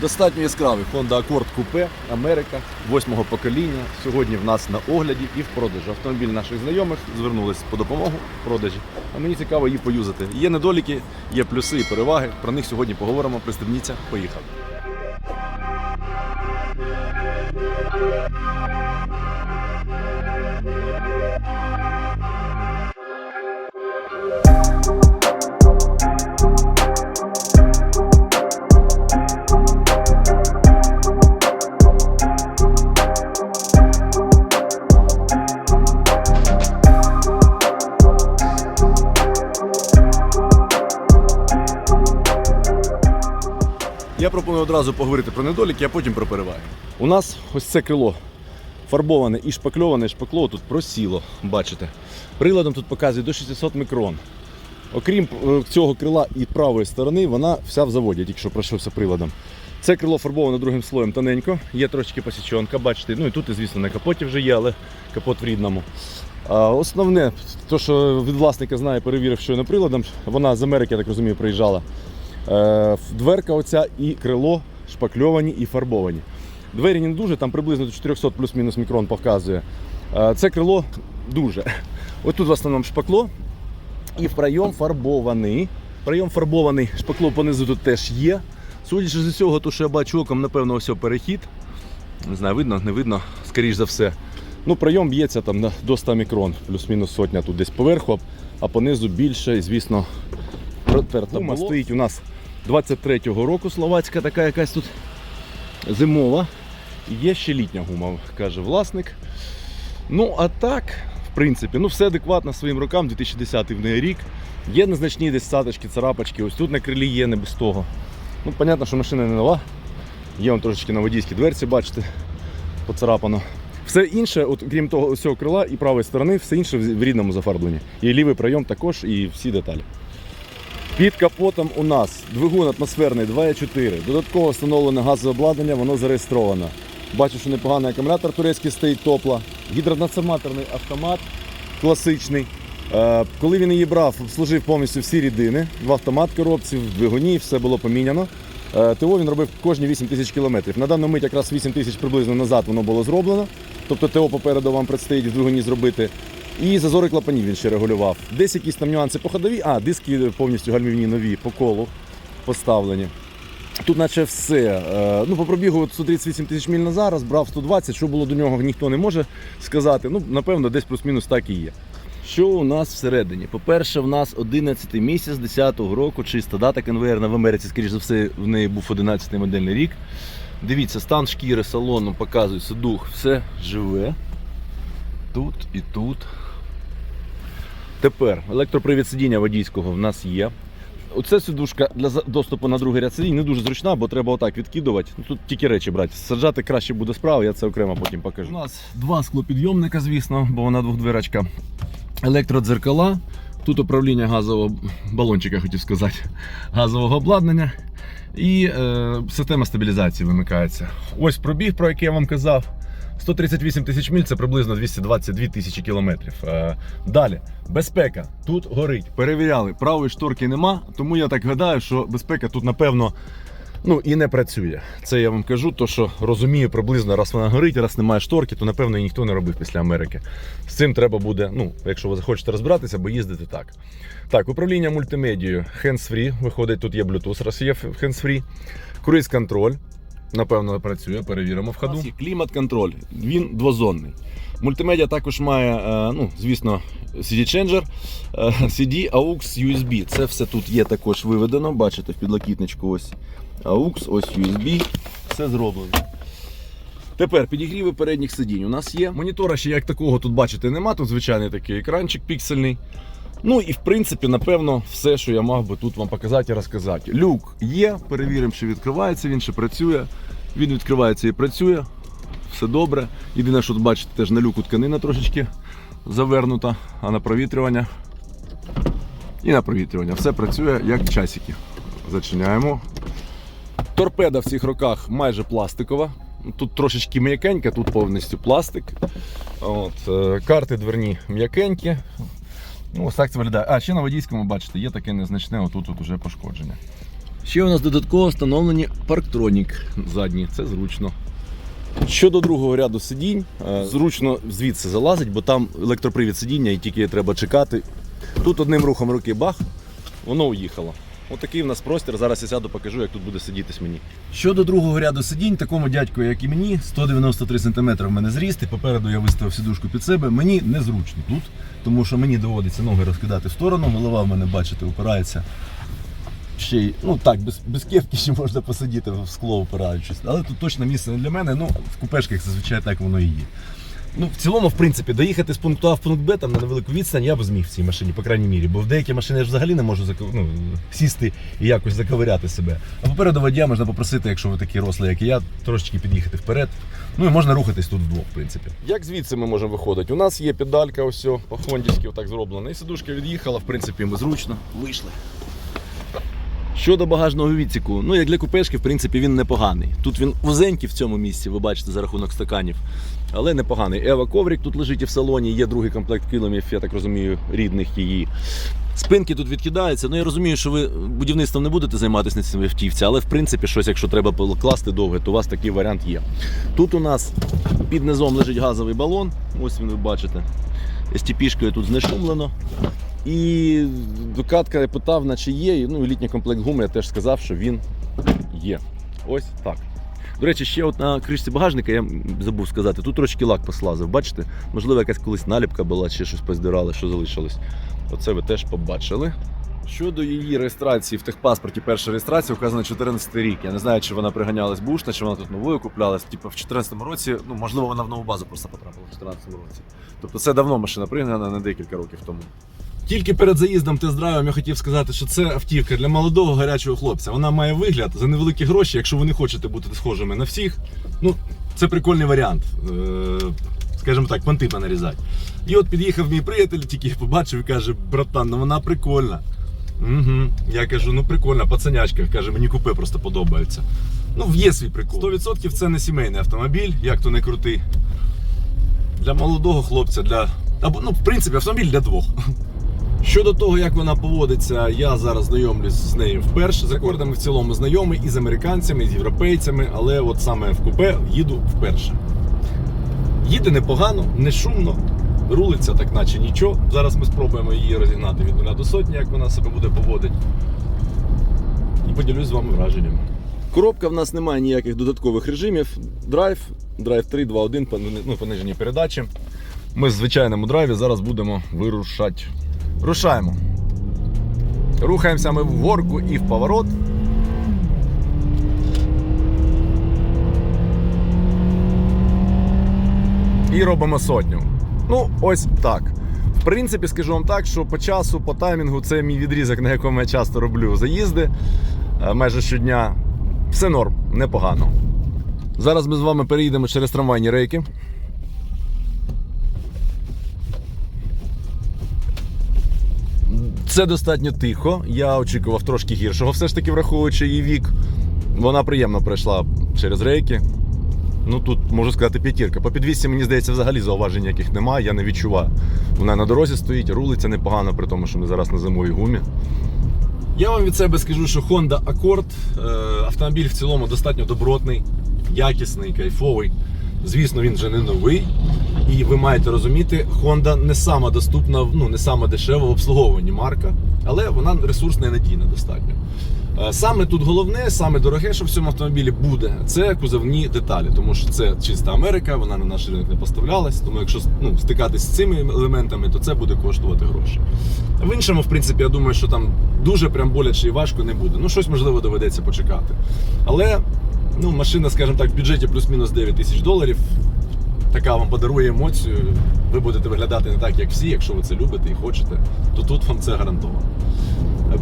Достатньо яскравий Honda Accord Coupe Америка 8-го покоління. Сьогодні в нас на огляді і в продажі. Автомобіль наших знайомих звернулись по допомогу в продажі. А мені цікаво її поюзати. Є недоліки, є плюси і переваги. Про них сьогодні поговоримо. Пристебніться, поїхали. Я пропоную одразу поговорити про недоліки, а потім про переваги. У нас ось це крило фарбоване і шпакльоване, шпакло тут просіло, бачите. Приладом тут показує до 600 мікрон. Окрім е, цього крила і правої сторони, вона вся в заводі, тільки що пройшовся приладом. Це крило фарбоване другим слоєм тоненько, є трошки посічонка, бачите. Ну і тут, звісно, на капоті вже є, але капот в рідному. А основне, то, що від власника знає, перевірив щойно приладом, вона з Америки, я так розумію, приїжджала. Е, Дверка оця і крило шпакльовані і фарбовані. Двері не дуже, там приблизно до 400 плюс-мінус мікрон показує. Е, Це крило дуже. Ось тут в основному шпакло і в прийом фарбований. Прийом фарбований, шпакло понизу тут теж є. Судячи з усього, то що я бачу оком, напевно, ось перехід. Не знаю, видно, не видно, скоріш за все. Ну, прийом б'ється там на- до 100 мікрон, плюс-мінус сотня тут десь поверху, а понизу більше, і звісно, протерта. Стоїть у нас 23-го року словацька, така якась тут зимова. Є ще літня гума, каже власник. Ну, а так, в принципі, ну все адекватно своїм рокам, 2010 в неї рік. Є незначні десь саточки, царапочки, ось тут на крилі є, не без того. Ну, понятно, що машина не нова. Є он трошечки на водійській дверці, бачите, поцарапано. Все інше, от, крім того, цього крила і правої сторони, все інше в рідному зафарбленні. І лівий прийом також, і всі деталі. Під капотом у нас двигун атмосферний 2.4. Додатково встановлене газове обладнання, воно зареєстровано. Бачу, що непоганий акумулятор турецький стоїть топла. Гідротрансформаторний автомат класичний. Е, Коли він її брав, обслужив повністю всі рідини. В автомат коробці, в двигуні, все було поміняно. Е, ТО він робив кожні 8 тисяч кілометрів. На дану мить якраз 8 тисяч приблизно назад воно було зроблено. Тобто ТО попереду вам предстоїть в двигуні зробити. І зазори клапанів він ще регулював. Десь якісь там нюанси по ходовій, а диски повністю гальмівні нові по колу поставлені. Тут наче все. Е, Ну, по пробігу 138 тисяч міль на зараз, брав 120, що було до нього, ніхто не може сказати. Ну, напевно, десь плюс-мінус так і є. Що у нас всередині? По-перше, в нас 11 місяць 10-го року, чиста дата конвейерна в Америці, скоріш за все, в неї був 11-й модельний рік. Дивіться, стан шкіри салону показується дух, все живе. Тут і тут. Тепер електропривід сидіння водійського в нас є. Оце сидушка для доступу на другий ряд сидінь не дуже зручна, бо треба отак відкидувати. Ну, Тут тільки речі брати. Саджати краще буде справа, я це окремо потім покажу. У нас два склопідйомника, звісно, бо вона двохдверочка. Електродзеркала. Тут управління газового балончика, хотів сказати, газового обладнання. І е, система стабілізації вимикається. Ось пробіг, про який я вам казав. 138 тисяч міль це приблизно 222 тисячі кілометрів. Е, далі, безпека. Тут горить. Перевіряли, правої шторки нема, тому я так гадаю, що безпека тут, напевно, ну і не працює. Це я вам кажу, то що розумію приблизно, раз вона горить, раз немає шторки, то напевно її ніхто не робив після Америки. З цим треба буде, ну, якщо ви захочете розбиратися, бо їздити так. Так, управління мультимедією hands-free, виходить, тут є Bluetooth, раз є hands-free. Круїз контроль. Напевно, працює, перевіримо в ходу. Клімат-контроль, він двозонний. Мультимедіа також має, е, ну, звісно, CD-ченджер, е, CD, AUX, USB. Це все тут є також виведено. Бачите, в підлокітничку ось AUX, ось USB. Все зроблено. Тепер підігріви передніх сидінь. У нас є. Монітора ще як такого тут бачите нема. Тут звичайний такий екранчик піксельний. Ну і в принципі, напевно, все, що я мав би тут вам показати і розказати. Люк є, перевіримо, чи відкривається він, чи працює. Він відкривається і працює. Все добре. Єдине, що бачите, теж на люку тканина трошечки завернута, а на провітрювання. І на провітрювання. Все працює як часики. Зачиняємо. Торпеда в цих роках майже пластикова. Тут трошечки м'якенька, тут повністю пластик. От, е, карти дверні м'якенькі. Ну, ось так це виглядає. А, ще на водійському, бачите, є таке незначне, отут от уже пошкодження. Ще у нас додатково встановлені парктронік задні, це зручно. Щодо другого ряду сидінь, е, зручно звідси залазить, бо там електропривід сидіння і тільки треба чекати. Тут одним рухом руки бах, воно уїхало. Отакий в нас простір. Зараз я сяду, покажу, як тут буде сидітись мені. Щодо другого ряду сидінь, такому дядьку, як і мені, 193 см в мене зріст, і попереду я виставив сідушку під себе. Мені незручно тут, тому що мені доводиться ноги розкидати в сторону, голова в мене, бачите, упирається. Ще й, ну так, без, без кепки ще можна посидіти в скло опираючись. Але тут точно місце не для мене. Ну, в купешках зазвичай так воно і є. Ну, в цілому, в принципі, доїхати з пункту А в пункт Б там на невелику відстань я б зміг в цій машині, по крайній мірі. Бо в деякі машини я ж взагалі не можу ну, сісти і якось заковиряти себе. А попереду водія можна попросити, якщо ви такі рослі, як і я, трошечки під'їхати вперед. Ну і можна рухатись тут вдвох, в принципі. Як звідси ми можемо виходити? У нас є педалька, ось о, по-хондівськи отак зроблена. І сидушка від'їхала, в принципі, ми зручно вийшли. Щодо багажного відсіку, ну як для купешки, в принципі, він непоганий. Тут він вузенький в цьому місці, ви бачите, за рахунок стаканів, але непоганий. Ева коврик тут лежить і в салоні, є другий комплект килимів, я так розумію, рідних її. Спинки тут відкидаються. Ну я розумію, що ви будівництвом не будете займатися на цій автівці, але в принципі щось, якщо треба класти довге, то у вас такий варіант є. Тут у нас під низом лежить газовий балон, ось він ви бачите. STP-шкою тут знешумлено. І докатка питав, наче є. Ну літній комплект гуми я теж сказав, що він є. Ось так. До речі, ще от на кришці багажника я забув сказати, тут трошки лак послазив. Бачите? Можливо, якась колись наліпка була, чи щось поздирали, що залишилось. Оце ви теж побачили. Щодо її реєстрації в техпаспорті, перша реєстрація вказана 14 рік. Я не знаю, чи вона приганялась бушна, чи вона тут новою куплялась. Типу в 14 році, ну можливо, вона в нову базу просто потрапила в 14 році. Тобто це давно машина пригнана, не декілька років тому. Тільки перед заїздом тест-драйвом я хотів сказати, що це автівка для молодого гарячого хлопця. Вона має вигляд за невеликі гроші, якщо ви не хочете бути схожими на всіх. Ну, це прикольний варіант. Е, Скажімо так, понти понарізати. І от під'їхав мій приятель, тільки побачив і каже, братан, ну вона прикольна. Угу. Я кажу, ну прикольна, пацанячка. Каже, мені купе просто подобається. Ну, є свій прикол. 100% це не сімейний автомобіль, як то не крути. Для молодого хлопця, для. Або, ну, в принципі, автомобіль для двох. Щодо того, як вона поводиться, я зараз знайомлюсь з нею вперше. З рекордами в цілому знайомий і з американцями, і з європейцями, але от саме в купе їду вперше. Їде непогано, не шумно, рулиться так, наче нічого. Зараз ми спробуємо її розігнати від 0 до сотні, як вона себе буде поводити. І поділюсь з вами враженнями. Коробка в нас немає ніяких додаткових режимів. Драйв, драйв 3, 2, 1, ну, понижені передачі. Ми в звичайному драйві зараз будемо вирушати. Рушаємо. Рухаємося ми в горку і в поворот. І робимо сотню. Ну, ось так. В принципі, скажу вам так, що по часу, по таймінгу це мій відрізок, на якому я часто роблю заїзди е, майже щодня. Все норм, непогано. Зараз ми з вами переїдемо через трамвайні рейки. Це достатньо тихо. Я очікував трошки гіршого, все ж таки, враховуючи її вік. Вона приємно пройшла через рейки. Ну тут можу сказати п'ятірка. По підвісці, мені здається, взагалі зауважень ніяких немає, я не відчуваю. Вона на дорозі стоїть, рулиться непогано, при тому, що ми зараз на зимовій гумі. Я вам від себе скажу, що Honda Accord е, автомобіль в цілому достатньо добротний, якісний, кайфовий. Звісно, він вже не новий. І ви маєте розуміти, Honda не сама доступна, ну не сама дешева в обслуговуванні марка, але вона ресурсна і надійна достатньо. Е, Саме тут головне, саме дороге, що в цьому автомобілі буде, це кузовні деталі, тому що це чиста Америка, вона на наш ринок не поставлялась. Тому якщо ну, стикатись з цими елементами, то це буде коштувати гроші. В іншому, в принципі, я думаю, що там дуже прям боляче і важко не буде. Ну, щось можливо доведеться почекати. Але ну, машина, скажімо так, в бюджеті плюс-мінус 9 тисяч доларів. Така вам подарує емоцію. Ви будете виглядати не так, як всі. Якщо ви це любите і хочете, то тут вам це гарантовано.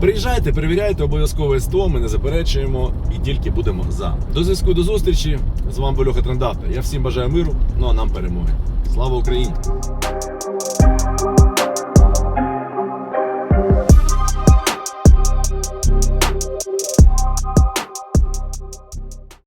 Приїжджайте, перевіряйте обов'язково СТО, ми не заперечуємо і тільки будемо за. До зв'язку до зустрічі. З вами був Льоха Трендата. Я всім бажаю миру, ну а нам перемоги. Слава Україні!